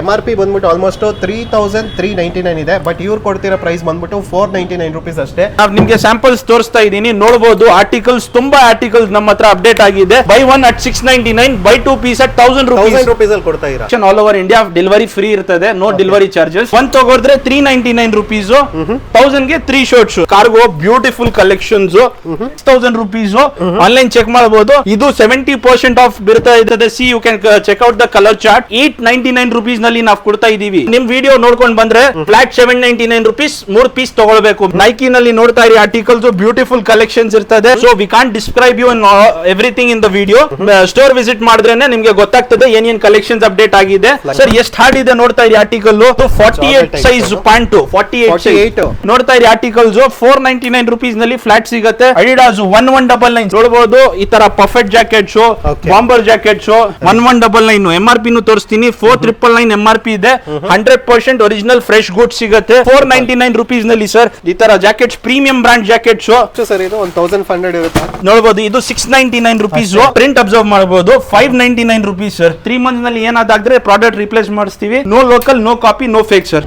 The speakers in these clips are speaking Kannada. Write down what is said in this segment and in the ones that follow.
ಎಂ ಆರ್ ಪಿ ಬಂದ್ಬಿಟ್ಟು almost three thousand three ninety nine ಇದೆ. ಬಟ್ ಇವ್ರು ಕೊಡ್ತಿರೋ ಪ್ರೈಸ್ ಬಂದ್ಬಿಟ್ಟು ಫೋರ್ ನೈಂಟಿ ನೈನ್ ರುಪೀಸ್ ಅಷ್ಟೇ. ನಾವು ನಿಮ್ಗೆ ಸ್ಯಾಂಪಲ್ಸ್ ತೋರಿಸ್ತಾ ಇದ್ದೀನಿ. ನೋಡಬಹುದು ಆರ್ಟಿಕಲ್ಸ್ ತುಂಬಾ ಆರ್ಟಿಕಲ್ಸ್ ನಮ್ಮ ಹತ್ರ ಅಪ್ಡೇಟ್ ಆಗಿದೆ. Buy one at six ninety nine buy two piece at thousand rupees rupees ಅಲ್ಲಿ ಕೊಡ್ತಾ ಇರೋ? All over India delivery free ಇರ್ತದೆ ನೋ ಡೆಲಿವರಿ ಚಾರ್ಜಸ್ ಒಂದ್ ತಗೋದ್ರೆ three ninety nine rupees ತೌಸಂಡ್ಗೆ three shirts cargo beautiful collections thousand rupees online check ಮಾಡಬಹುದು ಇದು ಸೆವೆಂಟಿ ಪರ್ಸೆಂಟ್ ಆಫ್ ಬಿರ್ತಾ ಇರ್ತದೆ. See you can check out the colour chart eight ninety nine rupees ನಲ್ಲಿ ನಾವು ಕೊಡ್ತಾ ಇದೀವಿ. ನಿಮ್ ವಿಡಿಯೋ ನೋಡ್ಕೊಂಡ್ ಬಂದ್ರೆ flat seven ninety nine rupees ಮೂರ್ ಪೀಸ್ ತಗೊಳ್ಬೇಕು. ನೈಕಿ ನಲ್ಲಿ ನೋಡ್ತಾ ಇರಿ ಆರ್ಟಿಕಲ್ಸ್ ಬ್ಯೂಟಿಫುಲ್ ಕಲೆಕ್ಷನ್ಸ್ ಇರ್ತದೆ. So we can't describe you everything in the video store visit ಮಾಡಿದ್ರೆ ನಿಮ್ಗೆ ಗೊತ್ತಾಗ್ತದೆ ಏನೇನ್ ಏನ್ ಕಲೆಕ್ಷನ್ಸ್ ಅಪ್ಡೇಟ್ ಆಗಿದೆ. ಸರ್ ಎಷ್ಟು ಹಾರ್ಡ್ ಇದೆ ನೋಡ್ತಾ ಇರಿ article forty eight size pant forty eight 48. ನೋಡ್ತಾ ಇರಿ ಆರ್ಟಿಕಲ್ಸ್ ಫೋರ್ ನೈನ್ಟಿ ನೈನ್ ರುಪೀಸ್ನಲ್ಲಿ ಫ್ಲಾಟ್ ಸಿಗುತ್ತೆ. Adidas one one double nine ನೋಡಬಹುದು ಈ ತರ perfect jacket show bomber jacket show one one double nine M R P ತೋರಿಸ್ತೀನಿ. Four triple nine M R P ಇದೆ. Hundred percent original fresh good ಸಿಗುತ್ತೆ. ಫೋರ್ ನೈಂಟಿ ನೈನ್ ರುಪೀಸ್ನಲ್ಲಿ ಸರ್ ಈ ತರ jackets premium brand jacket show sir ಇದು ಒಂದು ತೌಸಂಡ್ ಫೈವ್ ಹಂಡ್ರೆಡ್ ಇರುತ್ತೆ? ನೋಡಬಹುದು ಇದು six ninety nine rupees print observe ಮಾಡಬಹುದು five ninety nine rupees sir three ಮಂತ್ನಲ್ಲಿ ಏನಾದ್ರೆ ಪ್ರಾಡಕ್ಟ್ ರಿಪ್ಲೇಸ್ ಮಾಡಿಸ್ತೀವಿ. No local no copy no fake sir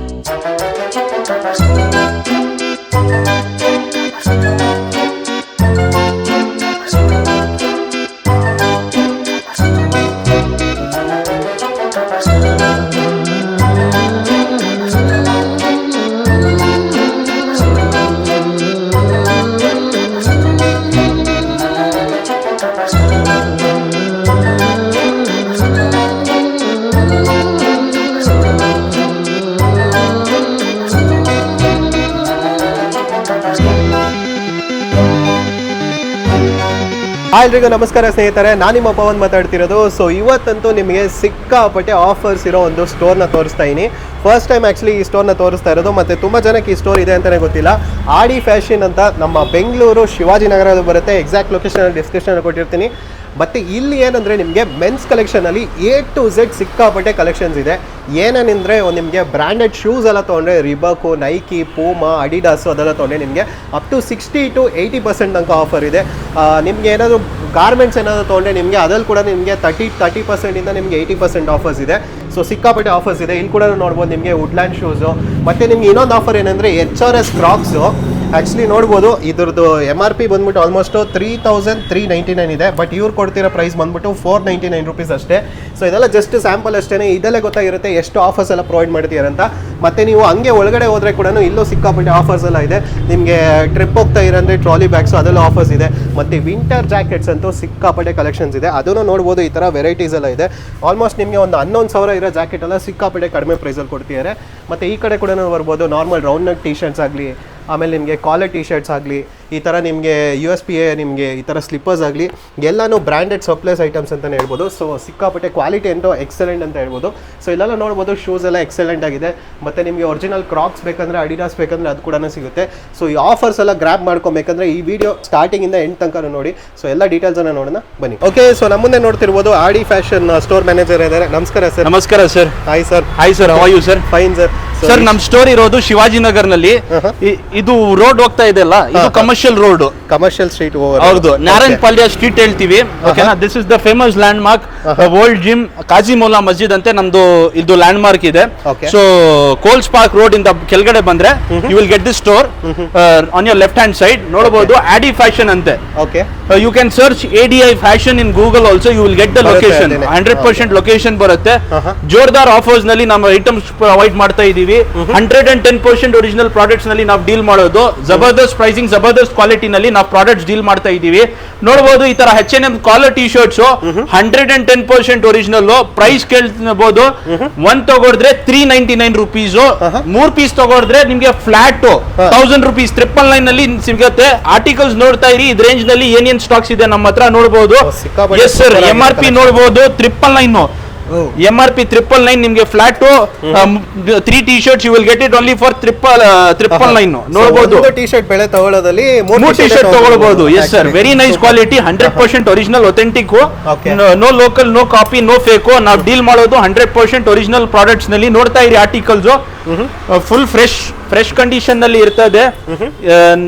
ಎಲ್ರಿಗೂ ನಮಸ್ಕಾರ ಸ್ನೇಹಿತರೆ, ನಾನು ನಿಮ್ಮ ಪವನ್ ಮಾತಾಡ್ತಿರೋದು. ಸೊ ಇವತ್ತಂತೂ ನಿಮಗೆ ಸಿಕ್ಕಾಪಟ್ಟೆ ಆಫರ್ಸ್ ಇರೋ ಒಂದು ಸ್ಟೋರ್ನ ತೋರಿಸ್ತಾ ಇದ್ದೀನಿ ಫಸ್ಟ್ ಟೈಮ್ ಆ್ಯಕ್ಚುಲಿ ಈ ಸ್ಟೋರ್ನ ತೋರಿಸ್ತಾ ಇರೋದು. ಮತ್ತು ತುಂಬ ಜನಕ್ಕೆ ಈ ಸ್ಟೋರ್ ಇದೆ ಅಂತಲೇ ಗೊತ್ತಿಲ್ಲ. ಆಡಿ ಫ್ಯಾಷನ್ ಅಂತ ನಮ್ಮ ಬೆಂಗಳೂರು ಶಿವಾಜಿನಗರದಲ್ಲಿ ಬರುತ್ತೆ. ಎಕ್ಸಾಕ್ಟ್ ಲೊಕೇಶನ್ ಡಿಸ್ಕ್ರಿಪ್ಷನ್ ಕೊಟ್ಟಿರ್ತೀನಿ. ಮತ್ತು ಇಲ್ಲಿ ಏನಂದರೆ ನಿಮಗೆ ಮೆನ್ಸ್ ಕಲೆಕ್ಷನಲ್ಲಿ ಎ ಟು ಝೆಡ್ ಸಿಕ್ಕಾಪಟ್ಟೆ ಕಲೆಕ್ಷನ್ಸ್ ಇದೆ. ಏನೇನೆಂದರೆ ನಿಮಗೆ ಬ್ರ್ಯಾಂಡೆಡ್ ಶೂಸ್ ಎಲ್ಲ ತೊಗೊಂಡ್ರೆ ರಿಬಕು ನೈಕಿ ಪೂಮಾ ಅಡಿಡಾಸು ಅದೆಲ್ಲ ತೊಗೊಂಡ್ರೆ ನಿಮಗೆ up to sixty to eighty percent ತನಕ ಆಫರ್ ಇದೆ. ನಿಮಗೆ ಏನಾದರೂ ಗಾರ್ಮೆಂಟ್ಸ್ ಏನಾದರೂ ತೊಗೊಂಡ್ರೆ ನಿಮಗೆ ಅದ್ರಲ್ಲಿ ಕೂಡ ನಿಮಗೆ ತರ್ಟಿ ತರ್ಟಿ ಪರ್ಸೆಂಟಿಂದ ನಿಮಗೆ ಏಯ್ಟಿ ಪರ್ಸೆಂಟ್ ಆಫರ್ಸ್ ಇದೆ. ಸೊ ಸಿಕ್ಕಾಪಟ್ಟೆ ಆಫರ್ಸ್ ಇದೆ. ಇಲ್ಲಿ ಕೂಡ ನೋಡ್ಬೋದು ನಿಮಗೆ ವುಡ್ಲ್ಯಾಂಡ್ ಶೂಸು ಮತ್ತು ನಿಮ್ಗೆ ಇನ್ನೊಂದು ಆಫರ್ ಏನಂದರೆ H R S Crocs actually ನೋಡ್ಬೋದು, ಇದ್ರದ್ದು ಎಂ ಆರ್ ಪಿ ಬಂದ್ಬಿಟ್ಟು almost three thousand three ninety nine ಇದೆ. ಬಟ್ ಇವ್ರು ಕೊಡ್ತಿರೋ ಪ್ರೈಸ್ ಬಂದ್ಬಿಟ್ಟು ಫೋರ್ ನೈಂಟಿ ನೈನ್ ರುಪೀಸ್ ಅಷ್ಟೇ. ಸೊ ಇದೆಲ್ಲ ಜಸ್ಟ್ ಸ್ಯಾಂಪಲ್ ಅಷ್ಟೇ ಇದೆಲ್ಲ ಗೊತ್ತಾಗಿರುತ್ತೆ ಎಷ್ಟು ಆಫರ್ಸ್ ಎಲ್ಲ ಪ್ರೊವೈಡ್ ಮಾಡ್ತೀರ ಅಂತ. ಮತ್ತು ನೀವು ಹಂಗೆ ಒಳಗಡೆ ಹೋದರೆ ಕೂಡ ಇಲ್ಲೂ ಸಿಕ್ಕಾಪಟ್ಟೆ ಆಫರ್ಸ್ ಎಲ್ಲ ಇದೆ. ನಿಮಗೆ ಟ್ರಿಪ್ ಹೋಗ್ತಾ ಇರಂದ್ರೆ ಟ್ರಾಲಿ ಬ್ಯಾಗ್ಸು ಅದೆಲ್ಲ ಆಫರ್ಸ್ ಇದೆ. ಮತ್ತು ವಿಂಟರ್ ಜಾಕೆಟ್ಸ್ ಅಂತೂ ಸಿಕ್ಕಾಪಟ್ಟೆ ಕಲೆಕ್ಷನ್ಸ್ ಇದೆ. ಅದನ್ನು ನೋಡ್ಬೋದು, ಈ ಥರ ವೆರೈಟೀಸ್ ಎಲ್ಲ ಇದೆ. ಆಲ್ಮೋಸ್ಟ್ ನಿಮಗೆ ಒಂದು ಹನ್ನೊಂದು ಸಾವಿರ ಇರೋ ಜಾಕೆಟ್ ಎಲ್ಲ ಸಿಕ್ಕಾಪಟ್ಟೆ ಕಡಿಮೆ ಪ್ರೈಸಲ್ಲಿ ಕೊಡ್ತಿದ್ದಾರೆ ಮತ್ತು ಈ ಕಡೆ ಕೂಡ ಬರ್ಬೋದು normal round neck T shirts ಆಗಲಿ ಆಮೇಲೆ ನಿಮಗೆ ಕಾಲರ್ ಟಿ ಶರ್ಟ್ಸ್ ಆಗಲಿ ಈ ಥರ ನಿಮಗೆ ಯು ಎಸ್ ಪಿ ಎ ನಿಮಗೆ ಈ ಥರ ಸ್ಲಿಪ್ಪರ್ಸ್ ಆಗಲಿ ಎಲ್ಲನೂ ಬ್ರ್ಯಾಂಡೆಡ್ ಸಪ್ಲೈಸ್ ಐಟಮ್ಸ್ ಅಂತಲೇ ಹೇಳ್ಬೋದು. ಸೊ ಸಿಕ್ಕಾಪಟ್ಟೆ ಕ್ವಾಲಿಟಿ ಅಂತೂ ಎಕ್ಸಲೆಂಟ್ ಅಂತ ಹೇಳ್ಬೋದು. ಸೊ ಇಲ್ಲೆಲ್ಲ ನೋಡ್ಬೋದು ಶೂಸ್ ಎಲ್ಲ ಎಕ್ಸಲೆಂಟ್ ಆಗಿದೆ. ಮತ್ತು ನಿಮಗೆ ಒರಿಜಿನಲ್ ಕ್ರಾಕ್ಸ್ ಬೇಕಂದರೆ ಅಡಿಡಾಸ್ ಬೇಕಂದರೆ ಅದು ಕೂಡ ಸಿಗುತ್ತೆ. ಸೊ ಈ ಆಫರ್ಸ್ ಎಲ್ಲ ಗ್ರ್ಯಾಪ್ ಮಾಡ್ಕೊಬೇಕಂದ್ರೆ ಈ ವಿಡಿಯೋ ಸ್ಟಾರ್ಟಿಂಗಿಂದ ಎಂಡ್ ತನಕ ನೋಡಿ. ಸೊ ಎಲ್ಲ ಡೀಟೇಲ್ಸನ್ನು ನೋಡೋಣ. ಬನ್ನಿ. ಓಕೆ ಸೊ ನಮ್ಮ ಮುಂದೆ ನೋಡ್ತಿರ್ಬೋದು ಆಡಿ ಫ್ಯಾಷನ್ ಸ್ಟೋರ್ ಮ್ಯಾನೇಜರ್ ಇದ್ದಾರೆ. ನಮಸ್ಕಾರ ಸರ್ ನಮಸ್ಕಾರ sir hi sir hi sir how you sir fine sir sir ನಮ್ಮ ಸ್ಟೋರ್ ಇರೋದು ಶಿವಾಜಿನಗರ್ನಲ್ಲಿ Uh-huh. ಇದು ರೋಡ್ ಹೋಗ್ತಾ ಇದೆಯಲ್ಲ ಇದು Uh-huh. Commercial road commercial street ಹೌದು. ನಾರಾಯಣ್ ಪಾಳ್ಯ ಸ್ಟ್ರೀಟ್ ಹೇಳ್ತೀವಿ. ಓಕೆನಾ this is the famous landmark old gym ಕಾಜಿಮೋಲಾ ಮಸ್ಜಿದ್ ಅಂತ ನಮ್ದು ಇದು ಲ್ಯಾಂಡ್ ಮಾರ್ಕ್ ಇದೆ. ಸೊ ಕೋಲ್ಸ್ ಪಾರ್ಕ್ ರೋಡ್ ಇಂದ ಕೆಳಗಡೆ ಬಂದ್ರೆ you will get this store on your left hand side ನೋಡಬಹುದು ಆಡಿ ಫ್ಯಾಷನ್ ಅಂತೆ. Okay you can search A D I fashion in Google also you will get the location. Hundred percent location ಬರುತ್ತೆ. Uh-huh. ಜೋರ್ದಾರ್ ಆಫರ್ಸ್ನಲ್ಲಿ ನಮ್ಮ ಐಟಮ್ಸ್ ಪ್ರೊವೈಡ್ ಮಾಡ್ತಾ ಇದೀವಿ. Hundred and ten percent original ಪ್ರಾಡಕ್ಟ್ಸ್ನಲ್ಲಿ ನಾವು ಡೀಲ್ ಮಾಡೋದು. ಜಬರ್ದಸ್ತ್ ಪ್ರೈಸಿಂಗ್ ಜಬರ್ದಸ್ತ್ ಕ್ವಾಲಿಟಿ ನಲ್ಲಿ ನಾವು ಪ್ರಾಡಕ್ಟ್ಸ್ ಡೀಲ್ ಮಾಡ್ತಾ ಇದ್ದೀವಿ. ನೋಡಬಹುದು ಈ ತರ H and M collar T shirts hundred and ten percent original price ಕೇಳ್ಬೋದು. ಒಂದ್ ತಗೊಳಿದ್ರೆ ತ್ರೀ ನೈನ್ಟಿ ನೈನ್ ರುಪೀಸ್ ಮೂರ್ ಪೀಸ್ ತಗೊಂಡ್ರೆ ನಿಮ್ಗೆ ಫ್ಲಾಟ್ ತೌಸಂಡ್ ರುಪೀಸ್ ತ್ರಿಪಲ್ ನೈನ್ನಲ್ಲಿ ಸಿಗುತ್ತೆ. ಆರ್ಟಿಕಲ್ಸ್ ನೋಡ್ತಾ ಇರಿ. ಇದ್ ರೇಂಜ್ನಲ್ಲಿ ಏನೇನ್ ಸ್ಟಾಕ್ಸ್ ಇದೆ ನಮ್ಮ ಹತ್ರ ನೋಡಬಹುದು yes sir M R P ನೋಡಬಹುದು triple nine M R P triple nine ನಿಮ್ಗೆ flat three T shirts you will get it only for triple triple nine ನೋಡಬಹುದು ಟಿ ಶರ್ಟ್ ಬೆಳೆ ತಗೊಳ್ಳೋದಲ್ಲಿ ಮೂರು ಟಿ ಶರ್ಟ್ ತಗೊಳ್ಬಹುದು yes sir very nice quality hundred percent original authentic. No local no copy no fake ನಾವು ಡೀಲ್ ಮಾಡೋದು ಹಂಡ್ರೆಡ್ ಪರ್ಸೆಂಟ್ ಒರಿಜಿನಲ್ ಪ್ರಾಡಕ್ಟ್ಸ್ನಲ್ಲಿ ನೋಡ್ತಾ ಇರಿ ಆರ್ಟಿಕಲ್ಸ್ ಫುಲ್ ಫ್ರೆಶ್ ಫ್ರೆಶ್ ಕಂಡೀಷನ್ನಲ್ಲಿ ಇರ್ತದೆ ಇದೆ